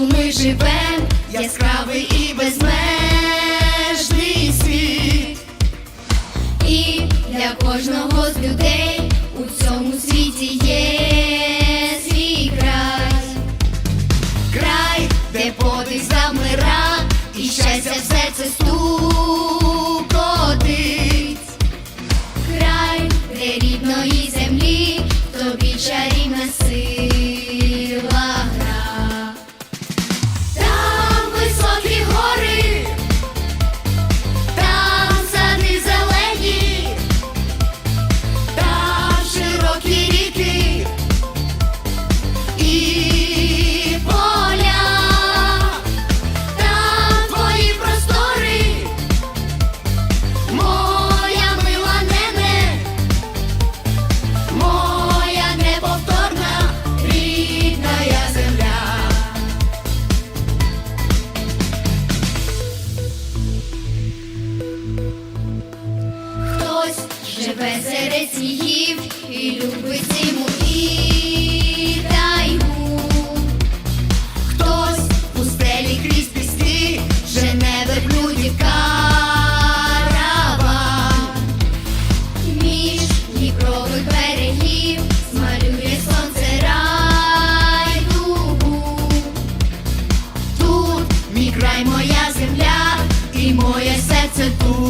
ми живем, яскравий і безмежний світ. І для кожного з людей у цьому світі є свій край, край, де подих замира, і щастя в серце стукотить. Хтось живе серед снігів і любить зиму і тайгу. Хтось у пустелі крізь піски жене верблюдів караван. Між дніпрових берегів змалює сонце райдугу. Тут мій край, моя земля, і моє серце тут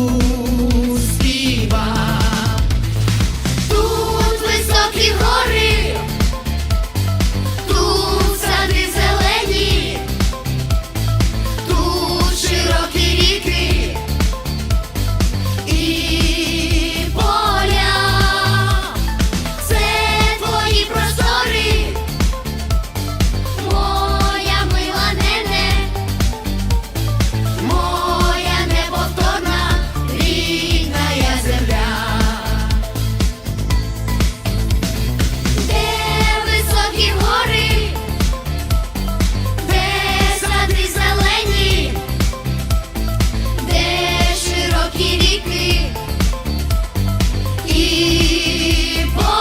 people.